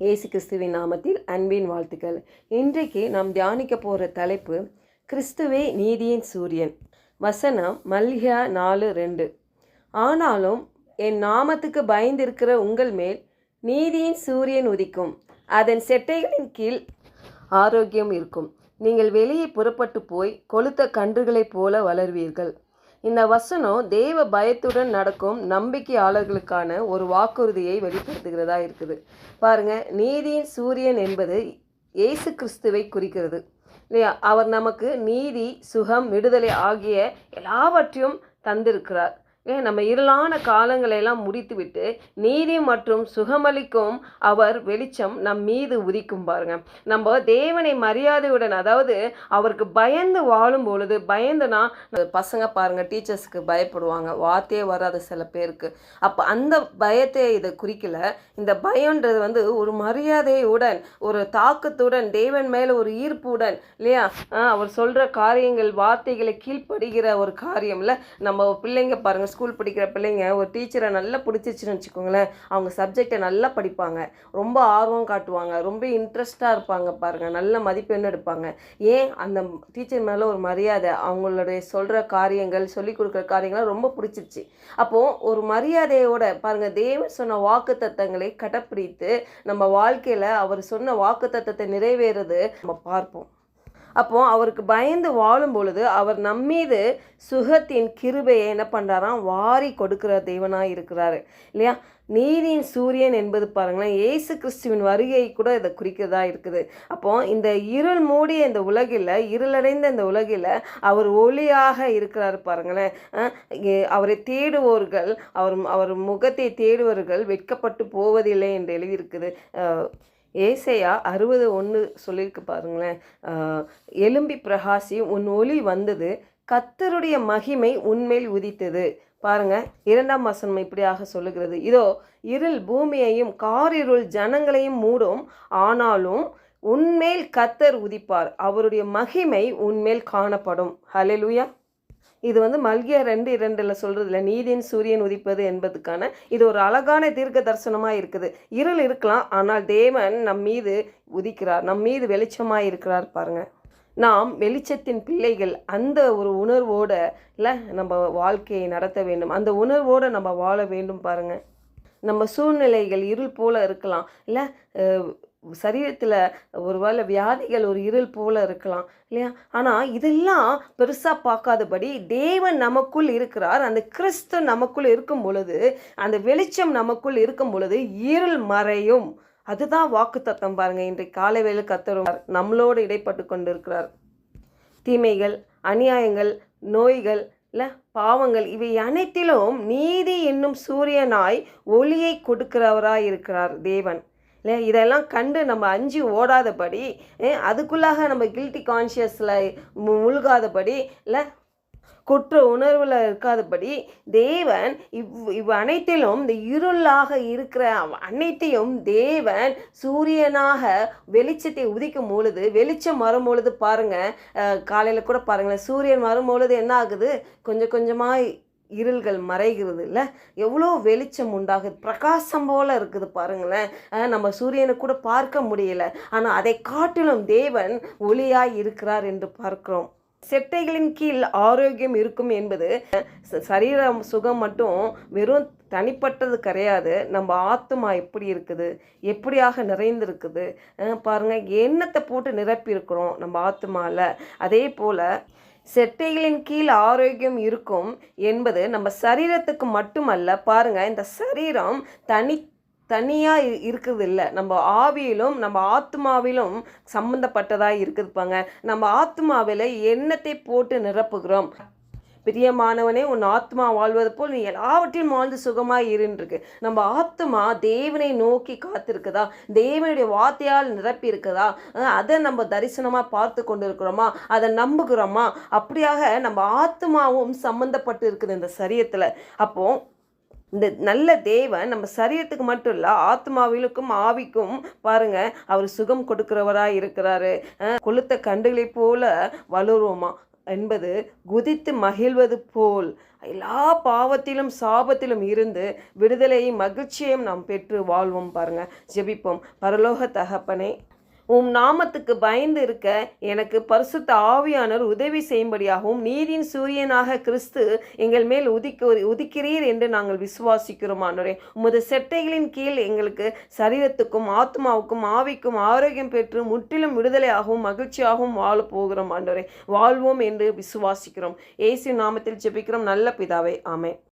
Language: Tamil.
இயேசு கிறிஸ்துவின் நாமத்தில் அன்பின் வாழ்த்துக்கள். இன்றைக்கு நாம் தியானிக்க போகிற தலைப்பு கிறிஸ்துவே நீதியின் சூரியன். வசனம் மல்கியா நாலு ரெண்டு. ஆனாலும் என் நாமத்துக்கு பயந்திருக்கிற உங்கள் மேல் நீதியின் சூரியன் உதிக்கும். அதன் செட்டைகளின் கீழ் ஆரோக்கியம் இருக்கும். நீங்கள் வெளியே புறப்பட்டு போய் கொளுத்த கன்றுகளைப் போல வளர்வீர்கள். இந்த வசனம் தேவ பயத்துடன் நடக்கும் நம்பிக்கையாளர்களுக்கான ஒரு வாக்குறுதியை வெளிப்படுத்துகிறதா இருக்குது. பாருங்க நீதியின் சூரியன் என்பது இயேசு கிறிஸ்துவை குறிக்கிறது. இல்லையா? அவர் நமக்கு நீதி சுகம் விடுதலை ஆகிய எல்லாவற்றையும் தந்திருக்கிறார். நம்ம இருளான காலங்களையெல்லாம் முடித்துவிட்டு நீதி மற்றும் சுகமளிக்கும் அவர் வெளிச்சம் நம் மீது உதிக்கும் பாருங்க. நம்ம தேவனை மரியாதையுடன் அதாவது அவருக்கு பயந்து வாழும் பொழுது பயந்துனா பசங்க பாருங்க டீச்சர்ஸ்க்கு பயப்படுவாங்க வார்த்தையே வராது சில பேருக்கு. அப்போ அந்த பயத்தை இதை குறிக்கல. இந்த பயம்ன்றது வந்து ஒரு மரியாதையுடன் ஒரு தாக்கத்துடன் தேவன் மேலே ஒரு ஈர்ப்புடன் இல்லையா? அவர் சொல்கிற காரியங்கள் வார்த்தைகளை கீழ்ப்படுகிற ஒரு காரியம்ல நம்ம பிள்ளைங்க பாருங்க ஸ்கூல் படிக்கிற பிள்ளைங்க ஒரு டீச்சரை நல்லா பிடிச்சிச்சுன்னு வச்சுக்கோங்களேன். அவங்க சப்ஜெக்டை நல்லா படிப்பாங்க. ரொம்ப ஆர்வம் காட்டுவாங்க. ரொம்ப இன்ட்ரெஸ்டாக இருப்பாங்க பாருங்கள் நல்ல மதிப்பெண் எடுப்பாங்க. ஏன்? அந்த டீச்சர் மேலே ஒரு மரியாதை. அவங்களுடைய சொல்கிற காரியங்கள் சொல்லி கொடுக்குற காரியங்கள்லாம் ரொம்ப பிடிச்சிருச்சு. அப்போது ஒரு மரியாதையோட பாருங்கள் தேவன் சொன்ன வாக்கு தத்தங்களை கடைப்பிடித்து நம்ம வாழ்க்கையில் அவர் சொன்ன வாக்கு தத்தத்தை நிறைவேறது நம்ம பார்ப்போம். அப்போ அவருக்கு பயந்து வாழும் பொழுது அவர் நம்மீது சுகத்தின் கிருபையை என்ன பண்ணுறாராம் வாரி கொடுக்கிற தெய்வனாக இருக்கிறாரு. இல்லையா? நீதியின் சூரியன் என்பது பாருங்களேன் இயேசு கிறிஸ்துவின் வருகை கூட இதை குறிக்கிறதா இருக்குது. அப்போ இந்த இருள் மூடிய இந்த உலகில் இருளடைந்த இந்த உலகில் அவர் ஒளியாக இருக்கிறார் பாருங்களேன். அவரை தேடுவோர்கள் அவர் அவர் முகத்தை தேடுவர்கள் வெட்கப்பட்டு போவதில்லை என்று எழுதியிருக்குது. ஏசையா அறுபது ஒன்று சொல்லியிருக்கு பாருங்களேன். எலும்பி பிரகாசி உன் ஒளி வந்தது கத்தருடைய மகிமை உன்மேல் உதித்தது. பாருங்க இரண்டாம் வசனம் இப்படியாக சொல்லுகிறது. இதோ இருள் பூமியையும் காரிருள் ஜனங்களையும் மூடும் ஆனாலும் உன்மேல் கத்தர் உதிப்பார். அவருடைய மகிமை உன்மேல் காணப்படும். ஹலெலுயா இது வந்து மல்கியா ரெண்டு இரண்டில் சொல்கிறதுல நீதியின் சூரியன் உதிப்பது என்பதுக்கான இது ஒரு அழகான தீர்க்க தரிசனமாக இருக்குது. இருள் இருக்கலாம் ஆனால் தேவன் நம் மீது உதிக்கிறார். நம் மீது வெளிச்சமாக இருக்கிறார் பாருங்கள் நாம் வெளிச்சத்தின் பிள்ளைகள். அந்த ஒரு உணர்வோட இல்லை நம்ம வாழ்க்கையை நடத்த வேண்டும். அந்த உணர்வோடு நம்ம வாழ வேண்டும் பாருங்கள் நம்ம சூழ்நிலைகள் இருள் போல இருக்கலாம். இல்லை சரீரத்தில் ஒருவேளை வியாதிகள் ஒரு இருள் போல இருக்கலாம் இல்லையா? ஆனால் இதெல்லாம் பெருசாக பார்க்காதபடி தேவன் நமக்குள் இருக்கிறார். அந்த கிறிஸ்து நமக்குள் இருக்கும் பொழுது அந்த வெளிச்சம் நமக்குள் இருக்கும் பொழுது இருள் மறையும். அதுதான் வாக்கு தத்தம் பாருங்க. இன்றைக்கு காலை வேலை கத்தருவார் நம்மளோடு இடைப்பட்டு கொண்டு இருக்கிறார் தீமைகள் அநியாயங்கள் நோய்கள் இல்லை பாவங்கள் இவை அனைத்திலும் நீதி என்னும் சூரியனாய் ஒளியை கொடுக்கிறவராய் இருக்கிறார் தேவன். இல்லை இதெல்லாம் கண்டு நம்ம அஞ்சு ஓடாதபடி அதுக்குள்ளாக நம்ம கில்ட்டி கான்ஷியஸில் முழுகாதபடி இல்லை குற்ற உணர்வில் இருக்காதபடி தேவன் இவ் இவ் அனைத்திலும் இந்த இருளாக இருக்கிற அனைத்தையும் தேவன் சூரியனாக வெளிச்சத்தை உதிக்கும் பொழுது வெளிச்சம் வரும் பொழுது பாருங்கள் காலையில் கூட பாருங்களேன் சூரியன் வரும் பொழுது என்ன ஆகுது? கொஞ்சம் கொஞ்சமாக இருள்கள் மறைகிறது இல்லை? எவ்வளோ வெளிச்சம் உண்டாகுது? பிரகாசம் போல இருக்குது பாருங்களேன். நம்ம சூரியனை கூட பார்க்க முடியல. ஆனால் அதை காட்டிலும் தேவன் ஒளியாய் இருக்கிறார் என்று பார்க்கிறோம். செட்டைகளின் கீழ் ஆரோக்கியம் இருக்கும் என்பது சரீர சுகம் மட்டும் வெறும் தனிப்பட்டது கிடையாது. நம்ம ஆத்மா எப்படி இருக்குது? எப்படியாக நிறைந்திருக்குது? பாருங்கள் எண்ணத்தை போட்டு நிரப்பியிருக்கிறோம் நம்ம ஆத்மாவில் அதே போல் செட்டைகளின் கீழ் ஆரோக்கியம் இருக்கும் என்பது நம்ம சரீரத்துக்கு மட்டுமல்ல பாருங்க இந்த சரீரம் தனி தனியாக இருக்குது இல்லை நம்ம ஆவியிலும் நம்ம ஆத்மாவிலும் சம்மந்தப்பட்டதாக இருக்குதுப்பாங்க. நம்ம ஆத்மாவில் எண்ணத்தை போட்டு நிரப்புகிறோம். பிரியமானவனே உன் ஆத்மா வாழ்வது போல் நீ எல்லாவற்றையும் வாழ்ந்து சுகமாக இருன்றிருக்கு நம்ம ஆத்மா தேவனை நோக்கி காத்திருக்குதா? தேவனுடைய வார்த்தையால் நிரப்பி இருக்குதா அதை நம்ம தரிசனமாக பார்த்து கொண்டு இருக்கிறோமா அதை நம்புகிறோமா? அப்படியாக நம்ம ஆத்மாவும் சம்மந்தப்பட்டு இருக்குது இந்த சரியத்தில் அப்போ இந்த நல்ல தேவன் நம்ம சரீரத்துக்கு மட்டும் இல்லை ஆத்மாவிலுக்கும் ஆவிக்கும் பாருங்க அவர் சுகம் கொடுக்கிறவராக இருக்கிறாரு. கொளுத்த கண்டுகளை போல வளருவோமா? என்பது குதித்து மகிழ்வது போல். எல்லா பாவத்திலும் சாபத்திலும் இருந்து விடுதலையும் மகிழ்ச்சியையும் நாம் பெற்று வாழ்வோம் பாருங்கள் ஜெபிப்போம். பரலோக தகப்பனே உம் நாமத்துக்கு பயந்து இருக்க எனக்கு பரிசுத்த ஆவியானவர் உதவி செய்யும்படியாகவும் நீரின் சூரியனாக கிறிஸ்து எங்கள் மேல் உதிக்க உதிக்கிறீர் என்று நாங்கள் விசுவாசிக்கிறோம் ஆண்டவரே. உமது செட்டைகளின் கீழ் எங்களுக்கு சரீரத்துக்கும் ஆத்மாவுக்கும் ஆவிக்கும் ஆரோக்கியம் பெற்று முற்றிலும் விடுதலையாகவும் மகிழ்ச்சியாகவும் வாழ போகிறோம் ஆண்டவரே. வாழ்வோம் என்று விசுவாசிக்கிறோம். ஏசு நாமத்தில் ஜெபிக்கிறோம். நல்ல பிதாவே. ஆமே